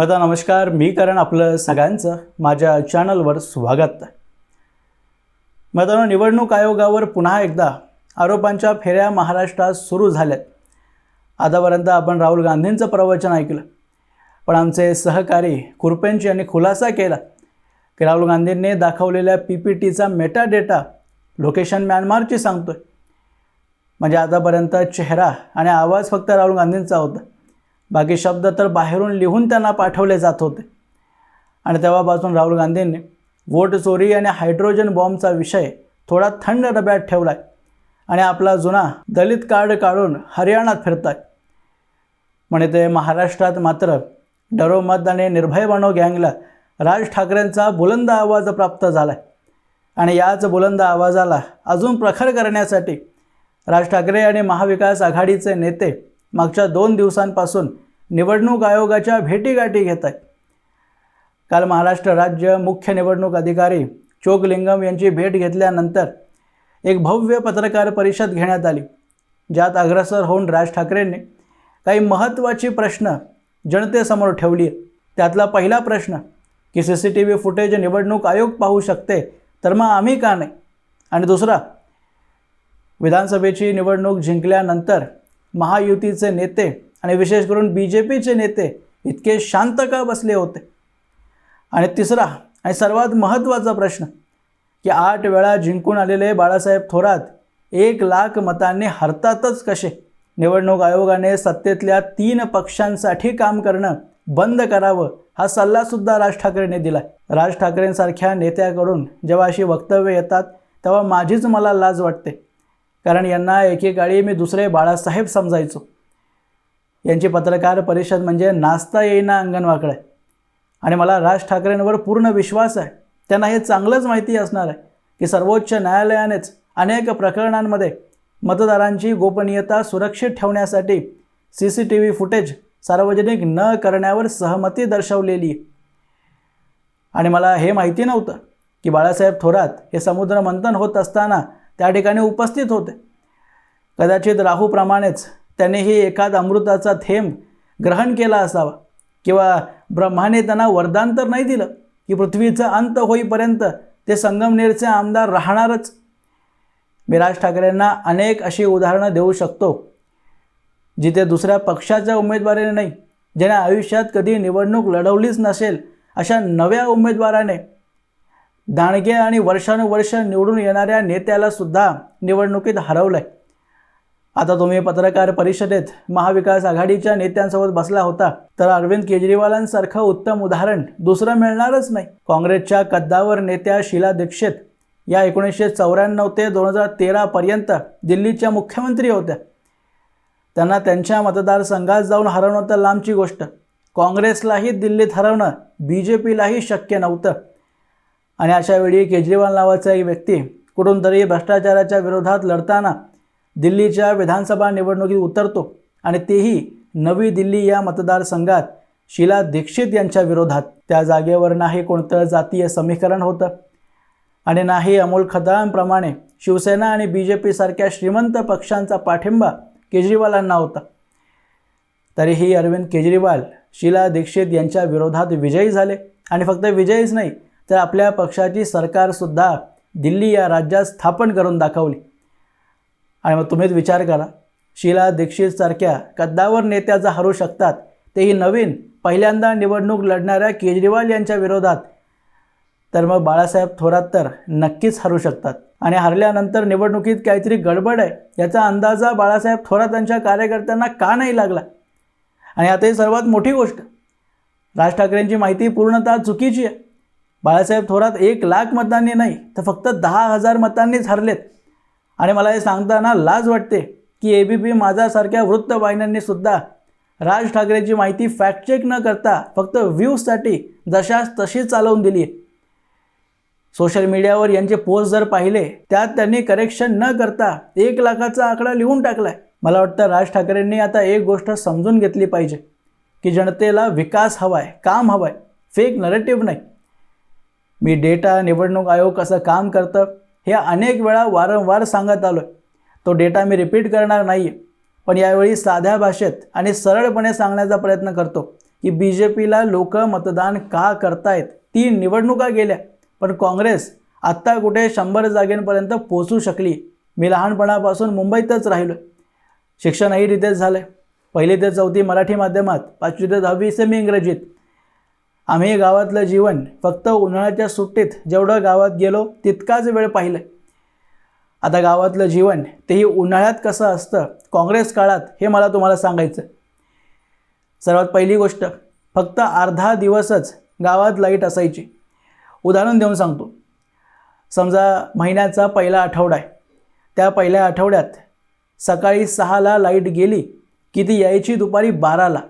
मता नमस्कार. मी करण आपलं सगळ्यांचं. माझ्या चॅनलवर स्वागत. आहे मित्रांनो निवडणूक आयोगावर पुन्हा एकदा आरोपांच्या फेऱ्या महाराष्ट्रात सुरू झाल्यात. आतापर्यंत आपण राहुल गांधींचं प्रवचन ऐकलं. पण आमचे सहकारी कुरपेंची यांनी खुलासा केला की राहुल गांधींनी दाखवलेल्या पी पी टीचा मेटा डेटा लोकेशन म्यानमारची सांगतोय. म्हणजे आतापर्यंत चेहरा आणि आवाज फक्त राहुल गांधींचा होता. बाकी शब्द तर बाहेरून लिहून त्यांना पाठवले जात होते. आणि तेव्हापासून राहुल गांधींनी वोट चोरी आणि हायड्रोजन बॉम्बचा विषय थोडा थंड डब्यात ठेवला आहे आणि आपला जुना दलित कार्ड काढून हरियाणात फिरताय. म्हणे ते महाराष्ट्रात मात्र डरो मत आणि निर्भय बनो गँगला राज ठाकरेंचा बुलंद आवाज प्राप्त झाला आहे आणि याच बुलंद आवाजाला अजून प्रखर करण्यासाठी राज ठाकरे आणि महाविकास आघाडीचे नेते मागच्या दोन दिवसांपासून निवडणूक आयोगाच्या भेटीगाठी घेत आहेत काल महाराष्ट्र राज्य मुख्य निवडणूक अधिकारी चोकलिंगम यांची भेट घेतल्यानंतर एक भव्य पत्रकार परिषद घेण्यात आली ज्यात अग्रसर होऊन राज ठाकरेंनी काही महत्त्वाची प्रश्न जनतेसमोर ठेवली. आहे त्यातला पहिला प्रश्न की C C T V footage निवडणूक आयोग पाहू शकते तर मग आम्ही का नाही? आणि दुसरा विधानसभेची निवडणूक जिंकल्यानंतर महायुतीचे नेते आणि विशेष करून बी जे पीचे नेते इतके शांत का बसले होते? आणि तिसरा आणि सर्वात महत्त्वाचा प्रश्न की आठ वेळा जिंकून आलेले बाळासाहेब थोरात एक लाख मतांनी हरतातच कसे? निवडणूक आयोगाने सत्तेतल्या तीन पक्षांसाठी काम करणं बंद करावं हा सल्लासुद्धा राज ठाकरेंनी दिला राज ठाकरेंसारख्या नेत्याकडून जेव्हा अशी वक्तव्य येतात तेव्हा माझीच मला लाज वाटते. कारण यांना एकेकाळी मी दुसरे बाळासाहेब समजायचो. यांची पत्रकार परिषद म्हणजे नाचता येईना अंगणवाकडं. आहे आणि मला राज ठाकरेंवर पूर्ण विश्वास आहे. त्यांना हे चांगलंच माहिती असणार आहे की सर्वोच्च न्यायालयानेच अनेक प्रकरणांमध्ये मतदारांची गोपनीयता सुरक्षित ठेवण्यासाठी C C T V footage सार्वजनिक न करण्यावर सहमती दर्शवलेली. आहे आणि मला हे माहिती नव्हतं की बाळासाहेब थोरात हे समुद्र मंथन होत असताना त्या ठिकाणी उपस्थित होते. कदाचित राहूप्रमाणेच त्यानेही एखाद अमृताचा थेंब ग्रहण केला असावा. किंवा ब्रह्माने त्यांना वरदान तर नाही दिलं की पृथ्वीचा अंत होईपर्यंत ते संगमनेरचे आमदार राहणारच. मी राज ठाकरेंना अनेक अशी उदाहरणं देऊ शकतो जिथे दुसऱ्या पक्षाच्या उमेदवाराने नाही ज्याने आयुष्यात कधी निवडणूक लढवलीच नसेल अशा नव्या उमेदवाराने दाणगे आणि वर्षानुवर्ष निवडून येणाऱ्या नेत्यालासुद्धा निवडणुकीत हरवलं आहे आता तुम्ही पत्रकार परिषदेत महाविकास आघाडीच्या नेत्यांसोबत बसला होता. तर अरविंद केजरीवालांसारखं उत्तम उदाहरण दुसरं मिळणारच नाही. काँग्रेसच्या कद्दावर नेत्या शीला दीक्षित या एकोणीसशे चौऱ्याण्णव ते दोन हजार तेरापर्यंत दिल्लीच्या मुख्यमंत्री होत्या. त्यांना त्यांच्या मतदारसंघात जाऊन हरवणं तर लांबची गोष्ट. काँग्रेसलाही दिल्लीत हरवणं बी जे पीलाही शक्य नव्हतं. आणि अशावेळी केजरीवाल नावाचा एक व्यक्ती कुठून तरी भ्रष्टाचाराच्या विरोधात लढताना दिल्लीच्या विधानसभा निवडणुकीत उतरतो आणि तेही नवी दिल्ली या मतदारसंघात. शीला दीक्षित यांच्या विरोधात. त्या जागेवर नाही कोणतं जातीय समीकरण होतं. आणि नाही अमोल खताळांप्रमाणे शिवसेना आणि बी जे पीसारख्या श्रीमंत पक्षांचा पाठिंबा केजरीवालांना होता. तरीही अरविंद केजरीवाल शीला दीक्षित यांच्या विरोधात विजयी झाले. आणि फक्त विजयीच नाही तर आपल्या पक्षाची सरकारसुद्धा दिल्ली या राज्यात स्थापन करून दाखवली. आणि मग तुम्हीच विचार करा. शीला दीक्षितसारख्या कद्दावर नेत्या जा हरू शकतात. तेही नवीन पहिल्यांदा निवडणूक लढणाऱ्या केजरीवाल यांच्या विरोधात. तर मग बाळासाहेब थोरात तर नक्कीच हरू शकतात. आणि हरल्यानंतर निवडणुकीत काहीतरी गडबड आहे याचा अंदाजा बाळासाहेब थोरात यांच्या कार्यकर्त्यांना का नाही लागला? आणि आता ही सर्वात मोठी गोष्ट. राज ठाकरेंची माहिती पूर्णतः चुकीची आहे. बाळासाहेब थोरात एक लाख मतांनी नाही तर फक्त दहा हजार मतांनीच हरलेत. आणि मला हे सांगताना लाज वाटते की ए बी पी माझ्यासारख्या वृत्तवाहिन्यांनीसुद्धा राज ठाकरेंची माहिती फॅक्ट चेक न करता फक्त व्ह्यूजसाठी जशास तशी चालवून दिली. सोशल मीडियावर यांचे पोस्ट जर पाहिले त्यात त्यांनी करेक्शन न करता एक लाखाचा आकडा लिहून टाकलाय. मला वाटतं राज ठाकरेंनी आता एक गोष्ट समजून घेतली पाहिजे की जनतेला विकास हवाय काम हवं आहे फेक नरेटिव्ह नाही. मी डेटा निवडणूक आयोग कसं काम करतं हे अनेक वेळा वारंवार सांगत आलो आहे तो डेटा मी रिपीट करणार नाही आहे पण यावेळी साध्या भाषेत आणि सरळपणे सांगण्याचा प्रयत्न करतो की बी जे पीला लोक मतदान का करतायत? तीन निवडणुका गेल्या पण काँग्रेस आत्ता कुठे शंभर जागेंपर्यंत पोचू शकली? मी लहानपणापासून मुंबईतच राहिलो शिक्षणही तिथेच झालं आहे पहिली ते चौथी मराठी माध्यमात पाचवी ते दहावी सेमी इंग्रजीत आम्ही गावातलं जीवन फक्त उन्हाळ्याच्या सुट्टीत जेवढं गावात गेलो तितकाच वेळ पाहिलं आता गावातलं जीवन तेही उन्हाळ्यात कसं असतं काँग्रेस काळात हे मला तुम्हाला सांगायचं सर्वात पहिली गोष्ट फक्त अर्धा दिवसच गावात लाइट असायची. उदाहरण देऊन सांगतो. समजा महिन्याचा पहिला आठवडा आहे. त्या पहिल्या आठवड्यात सकाळी सहाला लाइट गेली की ती यायची दुपारी बाराला.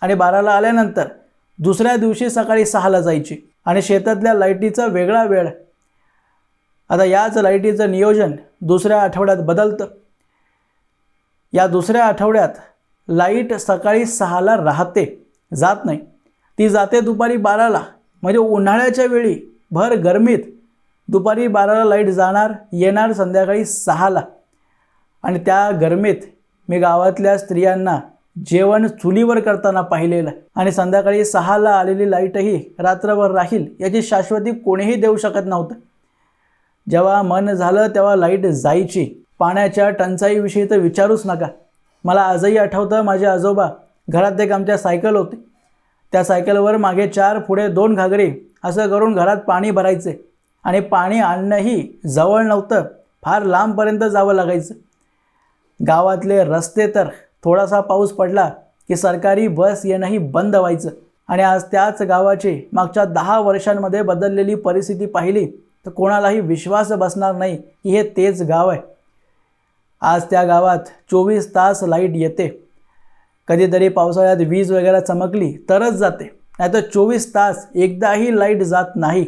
आणि बाराला आल्यानंतर दुसऱ्या दिवशी सकाळी सहाला जायची. आणि शेतातल्या लाईटीचा वेगळा वेळ. आता याच लाईटीचं नियोजन दुसऱ्या आठवड्यात बदलतं. या दुसऱ्या आठवड्यात लाइट सकाळी सहाला राहते जात नाही. ती जाते दुपारी बाराला. म्हणजे उन्हाळ्याच्या वेळी भर गरमीत दुपारी बाराला लाइट जाणार येणार संध्याकाळी सहाला. आणि त्या गरमीत मी गावातल्या स्त्रियांना जेवण चुलीवर करताना पाहिलेलं आणि संध्याकाळी सहाला आलेली लाईटही रात्रभर राहील याची शाश्वती कोणीही देऊ शकत नव्हतं. जेव्हा मन झालं तेव्हा लाइट जायची. पाण्याच्या टंचाईविषयी तर विचारूच नका. मला आजही आठवतं माझे आजोबा घरात एक आमच्या सायकल होती. त्या सायकलवर मागे चार पुढे दोन घागरे असं करून घरात पाणी भरायचे आणि पाणी आणणंही जवळ नव्हतं. फार लांबपर्यंत जावं लागायचं. गावातले रस्ते तर थोडासा पाऊस पडला की सरकारी बस येणंही बंद व्हायचं. आणि आज त्याच गावाची मागच्या दहा वर्षांमध्ये बदललेली परिस्थिती पाहिली तर कोणालाही विश्वास बसणार नाही की हे तेच गाव आहे. आज त्या गावात चोवीस तास लाइट येते. कधीतरी पावसाळ्यात वीज वगैरे चमकली तरच जाते. नाहीतर चोवीस तास एकदाही लाइट जात नाही.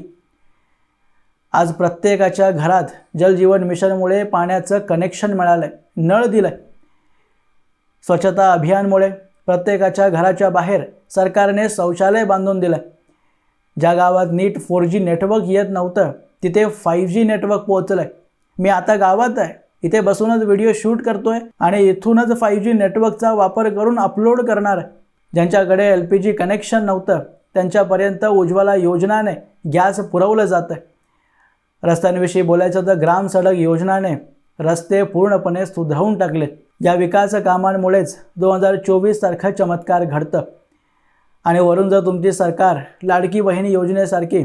आज प्रत्येकाच्या घरात जलजीवन मिशनमुळे पाण्याचं कनेक्शन मिळालं आहे नळ दिलं आहे स्वच्छता अभियानमुळे प्रत्येकाच्या घराच्या बाहेर सरकारने शौचालय बांधून दिलं. ज्या गावात नीट फोर जी नेटवर्क येत नव्हतं तिथे फाईव्ह जी नेटवर्क पोहोचलं आहे मी आता गावात आहे. इथे बसूनच व्हिडिओ शूट करतोय आणि इथूनच फाईव्ह जी नेटवर्कचा वापर करून अपलोड करणार आहे. ज्यांच्याकडे एल पी जी कनेक्शन नव्हतं त्यांच्यापर्यंत उज्ज्वला योजनाने गॅस पुरवलं जातं रस्त्यांविषयी बोलायचं तर ग्राम सडक योजनाने रस्ते पूर्णपणे सुधारून टाकले. या विकास कामांमुळेच दोन हजार चोवीससारखं चमत्कार घडतं. आणि वरून जर तुमची सरकार लाडकी बहीण योजनेसारखी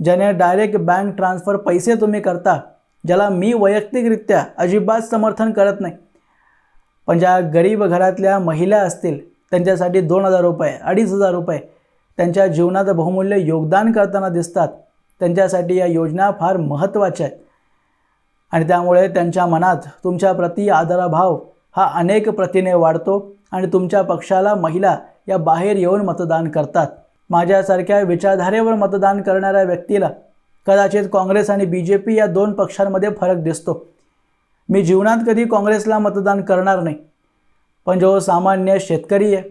ज्याने डायरेक्ट बँक ट्रान्सफर पैसे तुम्ही करता ज्याला मी वैयक्तिकरित्या अजिबात समर्थन करत नाही पण ज्या गरीब घरातल्या महिला असतील त्यांच्यासाठी दोन हजार रुपये अडीच हजार रुपये त्यांच्या जीवनात बहुमूल्य योगदान करताना दिसतात त्यांच्यासाठी या योजना फार महत्त्वाच्या आहेत. आणि त्यामुळे त्यांच्या मनात तुमच्याप्रती आदराभाव हा अनेक प्रतीने वाढतो आणि तुमच्या पक्षाला महिला या बाहेर येऊन मतदान करतात. माझ्यासारख्या विचारधारेवर मतदान करणाऱ्या व्यक्तीला कदाचित काँग्रेस आणि बी जे पी या दोन पक्षांमध्ये फरक दिसतो. मी जीवनात कधी काँग्रेसला मतदान करणार नाही. पण जो सामान्य शेतकरी आहे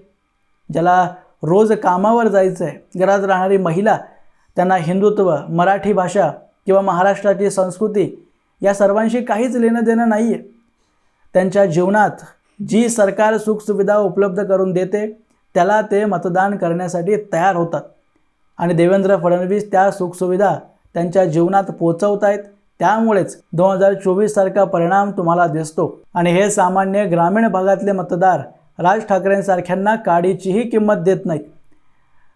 ज्याला रोज कामावर जायचं आहे घरात राहणारी महिला त्यांना हिंदुत्व मराठी भाषा किंवा महाराष्ट्राची संस्कृती या सर्वांशी काहीच लेणं देणं नाही आहे त्यांच्या जीवनात जी सरकार सुखसुविधा उपलब्ध करून देते त्याला ते मतदान करण्यासाठी तयार होतात. आणि देवेंद्र फडणवीस त्या सुखसुविधा त्यांच्या जीवनात पोचवत आहेत त्यामुळेच दोन हजार चोवीससारखा परिणाम तुम्हाला दिसतो. आणि हे सामान्य ग्रामीण भागातले मतदार राज ठाकरेंसारख्यांना काडीचीही किंमत देत नाहीत.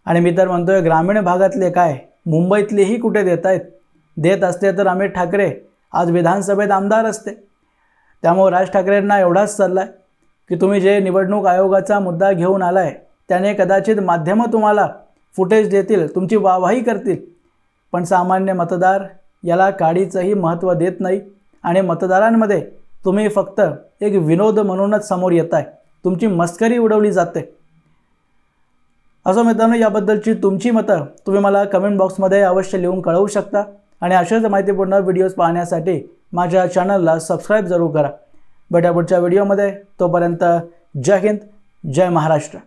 आणि मी तर म्हणतोय ग्रामीण भागातले काय मुंबईतलेही कुठे देत आहेत देत असते तर अमित ठाकरे आज विधानसभेत आमदार असते. त्यामुळे राज ठाकरेंना एवढाच चालला आहे की तुम्ही जे निवडणूक आयोगाचा मुद्दा घेऊन आलाय त्याने कदाचित माध्यमं तुम्हाला फुटेज देतील तुमची वाहवाही करतील. पण सामान्य मतदार याला काडीचंही महत्त्व देत नाही आणि मतदारांमध्ये तुम्ही फक्त एक विनोद म्हणूनच समोर येत आहे तुमची मस्करी उडवली जाते. असं मित्रांनो याबद्दलची तुमची मतं तुम्ही मला कमेंट बॉक्समध्ये अवश्य लिहून कळवू शकता आणि अशाच माहितीपूर्ण व्हिडिओज पाहण्यासाठी माझ्या चॅनलला सबस्क्राईब जरूर करा. भेटा पुढच्या व्हिडिओमध्ये तोपर्यंत जय हिंद जय महाराष्ट्र.